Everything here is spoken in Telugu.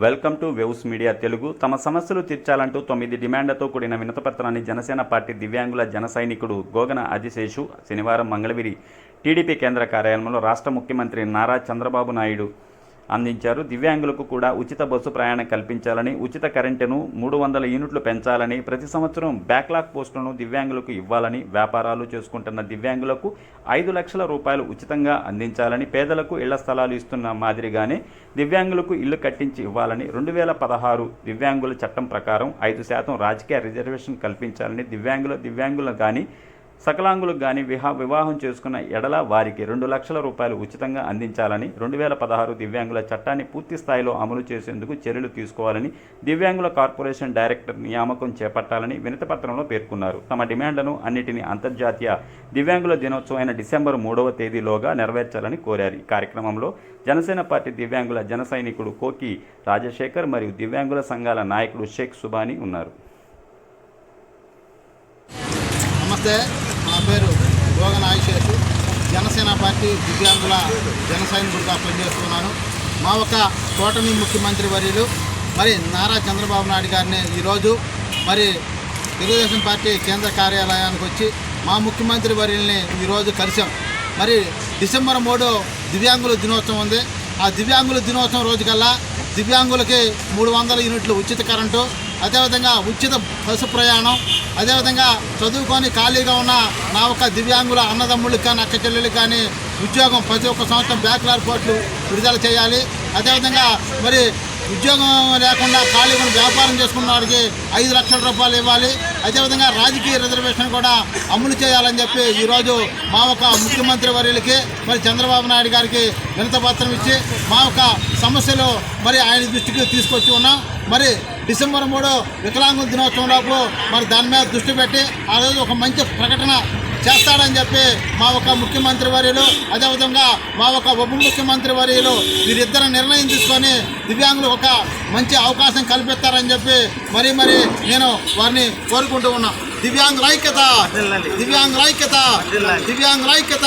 Welcome to waves media Telugu. తమ సమస్యలు తీర్చాలంటూ తొమ్మిది డిమాండ్లతో కూడిన వినతపత్రాన్ని జనసేన పార్టీ దివ్యాంగుల జన సైనికుడు గోగన ఆదిశేషు శనివారం మంగళగిరి టీడీపీ కేంద్ర కార్యాలయంలో రాష్ట్ర ముఖ్యమంత్రి నారా చంద్రబాబు నాయుడు అందించారు. దివ్యాంగులకు కూడా ఉచిత బస్సు ప్రయాణం కల్పించాలని ఉచిత కరెంటును మూడు వందల యూనిట్లు పెంచాలని ప్రతి సంవత్సరం బ్యాక్లాగ్ పోస్టులను దివ్యాంగులకు ఇవ్వాలని వ్యాపారాలు చేసుకుంటున్న దివ్యాంగులకు ఐదు లక్షల రూపాయలు ఉచితంగా అందించాలని పేదలకు ఇళ్ళ స్థలాలు ఇస్తున్న మాదిరిగానే దివ్యాంగులకు ఇల్లు కట్టించి ఇవ్వాలని రెండు వేల పదహారు దివ్యాంగుల చట్టం ప్రకారం ఐదు శాతం రాజకీయ రిజర్వేషన్ కల్పించాలని దివ్యాంగుల దివ్యాంగులు కానీ సకలాంగులకు కానీ విహా వివాహం చేసుకున్న ఎడల వారికి రెండు లక్షల రూపాయలు ఉచితంగా అందించాలని రెండు వేల పదహారు దివ్యాంగుల చట్టాన్ని పూర్తి స్థాయిలో అమలు చేసేందుకు చర్యలు తీసుకోవాలని దివ్యాంగుల కార్పొరేషన్ డైరెక్టర్ నియామకం చేపట్టాలని వినతిపత్రంలో పేర్కొన్నారు. తమ డిమాండ్లను అన్నిటినీ అంతర్జాతీయ దివ్యాంగుల దినోత్సవం అయిన డిసెంబర్ మూడవ తేదీలోగా నెరవేర్చాలని కోరారు. ఈ కార్యక్రమంలో జనసేన పార్టీ దివ్యాంగుల జన సైనికుడు కోకి రాజశేఖర్ మరియు దివ్యాంగుల సంఘాల నాయకుడు షేక్ సుబాని ఉన్నారు. నమస్తే. నా పేరు గోగన్ ఆయుషేషు జనసేన పార్టీ దివ్యాంగుల జన సైనికుడిగా పనిచేస్తున్నాను. మా ఒక కూటమి ముఖ్యమంత్రి వర్యులు మరి నారా చంద్రబాబు నాయుడు గారిని ఈరోజు మరి తెలుగుదేశం పార్టీ కేంద్ర కార్యాలయానికి వచ్చి మా ముఖ్యమంత్రి వర్యుల్ని ఈరోజు కలిసాం మరి డిసెంబర్ మూడు దివ్యాంగుల దినోత్సవం ఉంది. ఆ దివ్యాంగుల దినోత్సవం రోజుకల్లా దివ్యాంగులకి మూడు వందల యూనిట్లు ఉచిత కరెంటు అదేవిధంగా ఉచిత బస్సు ప్రయాణం అదేవిధంగా చదువుకొని ఖాళీగా ఉన్న నా ఒక దివ్యాంగుల అన్నదమ్ముళ్ళకి కానీ అక్క చెల్లెళ్ళకి కానీ ఉద్యోగం ప్రతి ఒక్క సంవత్సరం బ్యాక్లాగ్ పోస్టులు విడుదల చేయాలి. అదేవిధంగా మరి ఉద్యోగం లేకుండా ఖాళీగా ఉన్న వ్యాపారం చేసుకున్న వారికి ఐదు లక్షల రూపాయలు ఇవ్వాలి. అదేవిధంగా రాజకీయ రిజర్వేషన్ కూడా అమలు చేయాలని చెప్పి ఈరోజు మా ఒక ముఖ్యమంత్రి వర్యులకి మరి చంద్రబాబు నాయుడు గారికి వినతపత్రం ఇచ్చి మా ఒక సమస్యలు మరి ఆయన దృష్టికి తీసుకొచ్చి ఉన్నాం. మరి డిసెంబర్ మూడు వికలాంగుల దినోత్సవం లోపు మరి దాని మీద దృష్టి పెట్టి ఆ రోజు ఒక మంచి ప్రకటన చేస్తాడని చెప్పి మా ఒక ముఖ్యమంత్రి వర్యులు అదేవిధంగా మా ఒక ఉప ముఖ్యమంత్రి వర్యులు వీరిద్దరు నిర్ణయం తీసుకొని దివ్యాంగులు ఒక మంచి అవకాశం కల్పిస్తారని చెప్పి మరి మరి నేను వారిని కోరుకుంటూ ఉన్నా. దివ్యాంగుల ఐక్యత దివ్యాంగుల ఐక్యత దివ్యాంగుల ఐక్యత.